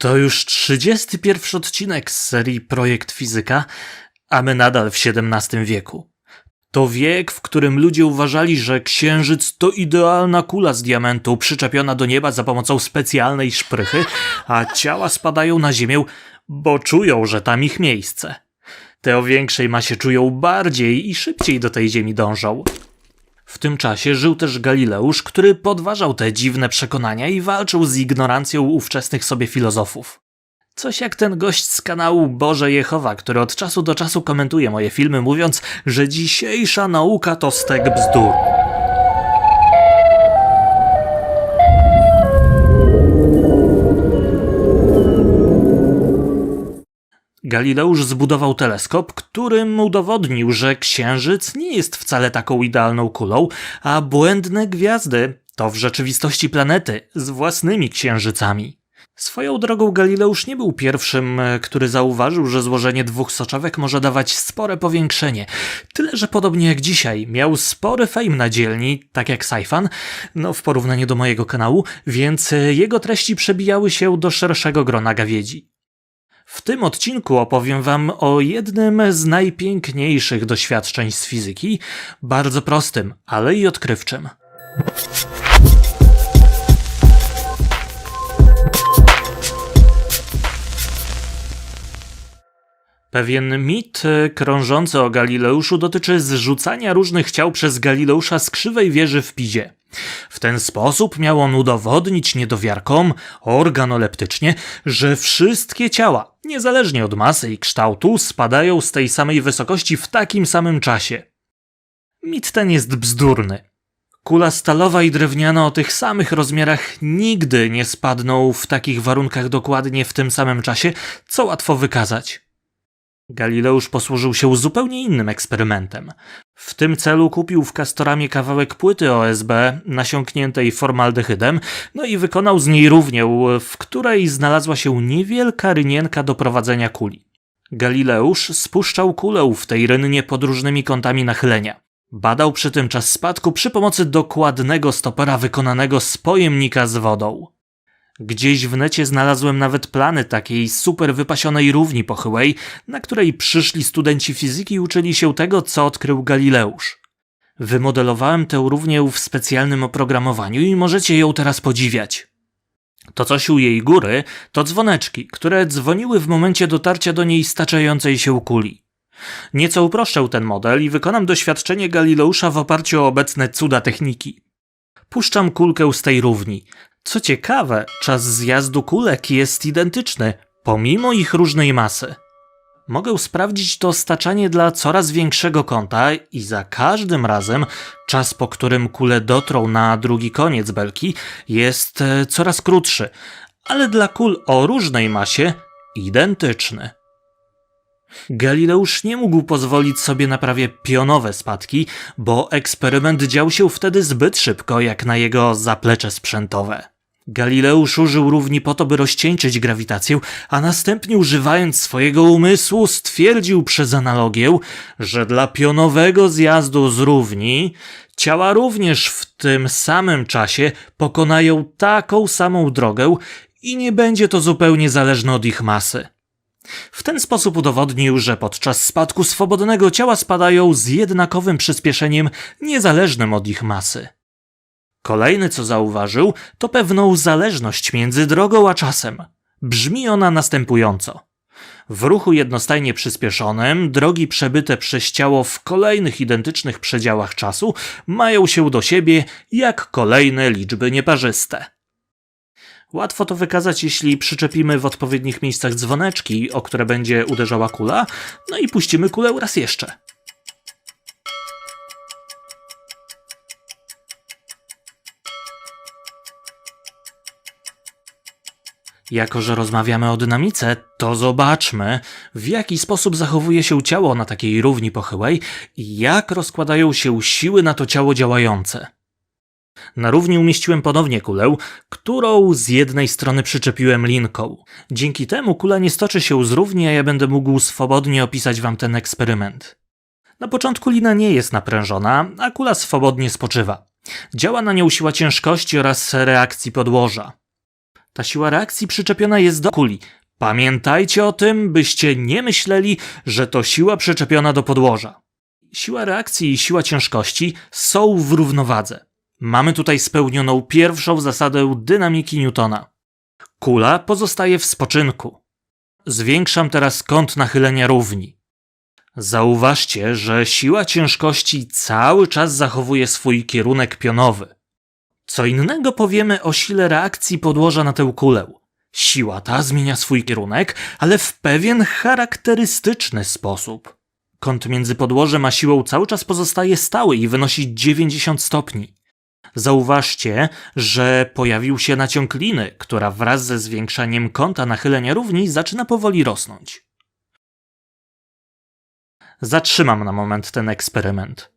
To już 31 odcinek z serii Projekt Fizyka, a my nadal w XVII wieku. To wiek, w którym ludzie uważali, że księżyc to idealna kula z diamentu przyczepiona do nieba za pomocą specjalnej szprychy, a ciała spadają na ziemię, bo czują, że tam ich miejsce. Te o większej masie czują bardziej i szybciej do tej ziemi dążą. W tym czasie żył też Galileusz, który podważał te dziwne przekonania i walczył z ignorancją ówczesnych sobie filozofów. Coś jak ten gość z kanału Boże Jehowa, który od czasu do czasu komentuje moje filmy, mówiąc, że dzisiejsza nauka to stek bzdur. Galileusz zbudował teleskop, którym udowodnił, że Księżyc nie jest wcale taką idealną kulą, a błędne gwiazdy to w rzeczywistości planety z własnymi księżycami. Swoją drogą Galileusz nie był pierwszym, który zauważył, że złożenie dwóch soczewek może dawać spore powiększenie. Tyle, że podobnie jak dzisiaj, miał spory fame na dzielni, tak jak Saifan, no w porównaniu do mojego kanału, więc jego treści przebijały się do szerszego grona gawiedzi. W tym odcinku opowiem Wam o jednym z najpiękniejszych doświadczeń z fizyki, bardzo prostym, ale i odkrywczym. Pewien mit e, krążący o Galileuszu dotyczy zrzucania różnych ciał przez Galileusza z krzywej wieży w Pizie. W ten sposób miał on udowodnić niedowiarkom, organoleptycznie, że wszystkie ciała, niezależnie od masy i kształtu, spadają z tej samej wysokości w takim samym czasie. Mit ten jest bzdurny. Kula stalowa i drewniana o tych samych rozmiarach nigdy nie spadną w takich warunkach dokładnie w tym samym czasie, co łatwo wykazać. Galileusz posłużył się zupełnie innym eksperymentem. W tym celu kupił w Castoramie kawałek płyty OSB nasiąkniętej formaldehydem, no i wykonał z niej równię, w której znalazła się niewielka rynienka do prowadzenia kuli. Galileusz spuszczał kulę w tej rynnie pod różnymi kątami nachylenia. Badał przy tym czas spadku przy pomocy dokładnego stopera wykonanego z pojemnika z wodą. Gdzieś w necie znalazłem nawet plany takiej super wypasionej równi pochyłej, na której przyszli studenci fizyki i uczyli się tego, co odkrył Galileusz. Wymodelowałem tę równię w specjalnym oprogramowaniu i możecie ją teraz podziwiać. To coś u jej góry to dzwoneczki, które dzwoniły w momencie dotarcia do niej staczającej się kuli. Nieco uproszczę ten model i wykonam doświadczenie Galileusza w oparciu o obecne cuda techniki. Puszczam kulkę z tej równi. Co ciekawe, czas zjazdu kulek jest identyczny, pomimo ich różnej masy. Mogę sprawdzić to staczanie dla coraz większego kąta i za każdym razem czas, po którym kule dotrą na drugi koniec belki, jest e, coraz krótszy, ale dla kul o różnej masie identyczny. Galileusz nie mógł pozwolić sobie na prawie pionowe spadki, bo eksperyment dział się wtedy zbyt szybko jak na jego zaplecze sprzętowe. Galileusz użył równi po to, by rozcieńczyć grawitację, a następnie używając swojego umysłu stwierdził przez analogię, że dla pionowego zjazdu z równi ciała również w tym samym czasie pokonają taką samą drogę i nie będzie to zupełnie zależne od ich masy. W ten sposób udowodnił, że podczas spadku swobodnego ciała spadają z jednakowym przyspieszeniem niezależnym od ich masy. Kolejny, co zauważył, to pewną zależność między drogą a czasem. Brzmi ona następująco. W ruchu jednostajnie przyspieszonym drogi przebyte przez ciało w kolejnych identycznych przedziałach czasu mają się do siebie jak kolejne liczby nieparzyste. Łatwo to wykazać, jeśli przyczepimy w odpowiednich miejscach dzwoneczki, o które będzie uderzała kula, no i puścimy kulę raz jeszcze. Jako, że rozmawiamy o dynamice, to zobaczmy, w jaki sposób zachowuje się ciało na takiej równi pochyłej i jak rozkładają się siły na to ciało działające. Na równi umieściłem ponownie kulę, którą z jednej strony przyczepiłem linką. Dzięki temu kula nie stoczy się z równi, a ja będę mógł swobodnie opisać wam ten eksperyment. Na początku lina nie jest naprężona, a kula swobodnie spoczywa. Działa na nią siła ciężkości oraz reakcji podłoża. Ta siła reakcji przyczepiona jest do kuli. Pamiętajcie o tym, byście nie myśleli, że to siła przyczepiona do podłoża. Siła reakcji i siła ciężkości są w równowadze. Mamy tutaj spełnioną pierwszą zasadę dynamiki Newtona. Kula pozostaje w spoczynku. Zwiększam teraz kąt nachylenia równi. Zauważcie, że siła ciężkości cały czas zachowuje swój kierunek pionowy. Co innego powiemy o sile reakcji podłoża na tę kulę. Siła ta zmienia swój kierunek, ale w pewien charakterystyczny sposób. Kąt między podłożem a siłą cały czas pozostaje stały i wynosi 90 stopni. Zauważcie, że pojawił się naciąg liny, która wraz ze zwiększaniem kąta nachylenia równi zaczyna powoli rosnąć. Zatrzymam na moment ten eksperyment.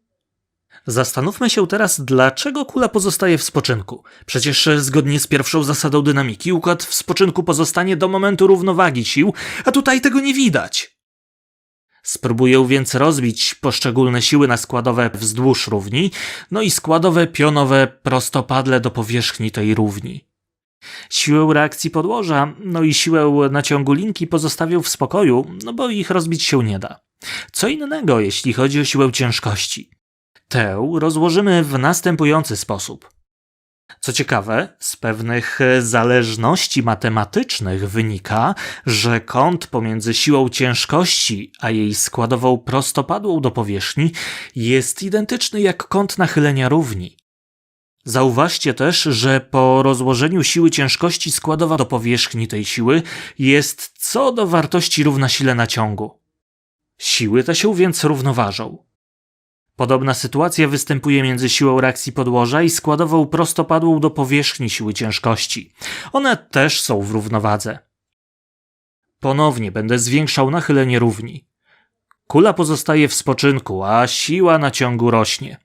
Zastanówmy się teraz, dlaczego kula pozostaje w spoczynku. Przecież zgodnie z pierwszą zasadą dynamiki układ w spoczynku pozostanie do momentu równowagi sił, a tutaj tego nie widać. Spróbuję więc rozbić poszczególne siły na składowe wzdłuż równi, no i składowe pionowe prostopadle do powierzchni tej równi. Siłę reakcji podłoża, no i siłę naciągu linki pozostawię w spokoju, no bo ich rozbić się nie da. Co innego, jeśli chodzi o siłę ciężkości. Tę rozłożymy w następujący sposób. Co ciekawe, z pewnych zależności matematycznych wynika, że kąt pomiędzy siłą ciężkości a jej składową prostopadłą do powierzchni jest identyczny jak kąt nachylenia równi. Zauważcie też, że po rozłożeniu siły ciężkości składowa do powierzchni tej siły jest co do wartości równa sile naciągu. Siły te się więc równoważą. Podobna sytuacja występuje między siłą reakcji podłoża i składową prostopadłą do powierzchni siły ciężkości. One też są w równowadze. Ponownie będę zwiększał nachylenie równi. Kula pozostaje w spoczynku, a siła naciągu rośnie.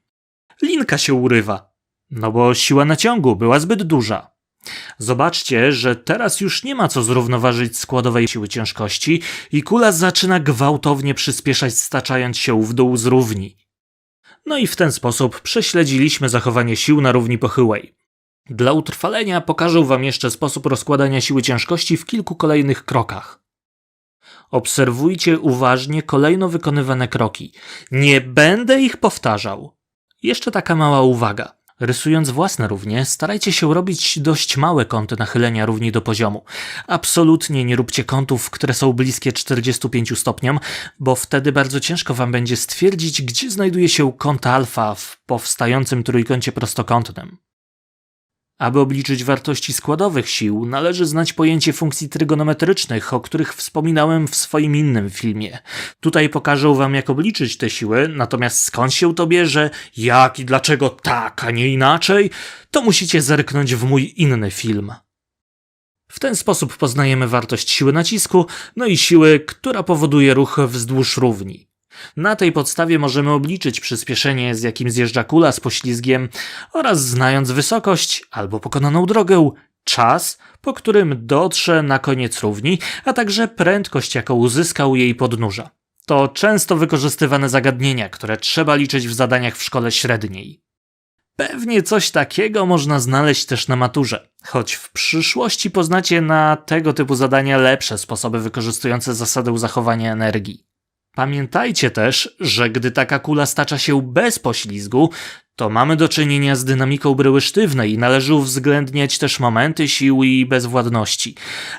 Linka się urywa, no bo siła naciągu była zbyt duża. Zobaczcie, że teraz już nie ma co zrównoważyć składowej siły ciężkości i kula zaczyna gwałtownie przyspieszać, staczając się w dół z równi. No i w ten sposób prześledziliśmy zachowanie sił na równi pochyłej. Dla utrwalenia pokażę Wam jeszcze sposób rozkładania siły ciężkości w kilku kolejnych krokach. Obserwujcie uważnie kolejno wykonywane kroki. Nie będę ich powtarzał. Jeszcze taka mała uwaga. Rysując własne równie, starajcie się robić dość małe kąty nachylenia równi do poziomu. Absolutnie nie róbcie kątów, które są bliskie 45 stopniom, bo wtedy bardzo ciężko wam będzie stwierdzić, gdzie znajduje się kąt alfa w powstającym trójkącie prostokątnym. Aby obliczyć wartości składowych sił, należy znać pojęcie funkcji trygonometrycznych, o których wspominałem w swoim innym filmie. Tutaj pokażę wam, jak obliczyć te siły, natomiast skąd się to bierze, jak i dlaczego tak, a nie inaczej, to musicie zerknąć w mój inny film. W ten sposób poznajemy wartość siły nacisku, no i siły, która powoduje ruch wzdłuż równi. Na tej podstawie możemy obliczyć przyspieszenie, z jakim zjeżdża kula z poślizgiem oraz znając wysokość albo pokonaną drogę, czas, po którym dotrze na koniec równi, a także prędkość, jaką uzyskał jej podnóża. To często wykorzystywane zagadnienia, które trzeba liczyć w zadaniach w szkole średniej. Pewnie coś takiego można znaleźć też na maturze, choć w przyszłości poznacie na tego typu zadania lepsze sposoby wykorzystujące zasadę zachowania energii. Pamiętajcie też, że gdy taka kula stacza się bez poślizgu, to mamy do czynienia z dynamiką bryły sztywnej i należy uwzględniać też momenty siły i bezwładności.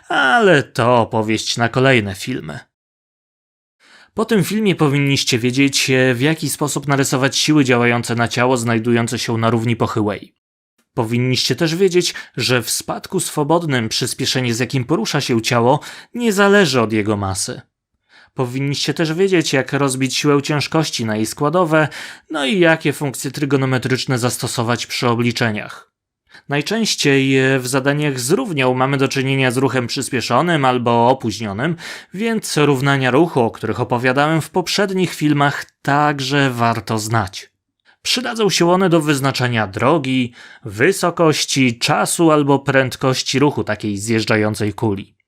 Ale to opowieść na kolejne filmy. Po tym filmie powinniście wiedzieć, w jaki sposób narysować siły działające na ciało znajdujące się na równi pochyłej. Powinniście też wiedzieć, że w spadku swobodnym przyspieszenie z jakim porusza się ciało nie zależy od jego masy. Powinniście też wiedzieć, jak rozbić siłę ciężkości na jej składowe, no i jakie funkcje trygonometryczne zastosować przy obliczeniach. Najczęściej w zadaniach z równią mamy do czynienia z ruchem przyspieszonym albo opóźnionym, więc równania ruchu, o których opowiadałem w poprzednich filmach, także warto znać. Przydadzą się one do wyznaczania drogi, wysokości, czasu albo prędkości ruchu takiej zjeżdżającej kuli.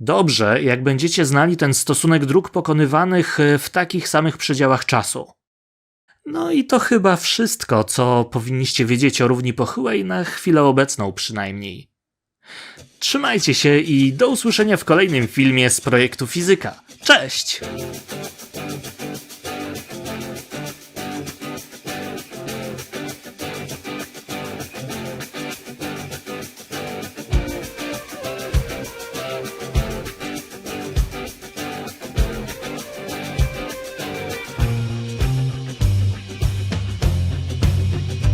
Dobrze, jak będziecie znali ten stosunek dróg pokonywanych e, w takich samych przedziałach czasu. No i to chyba wszystko, co powinniście wiedzieć o równi pochyłej na chwilę obecną przynajmniej. Trzymajcie się i do usłyszenia w kolejnym filmie z projektu Fizyka. Cześć!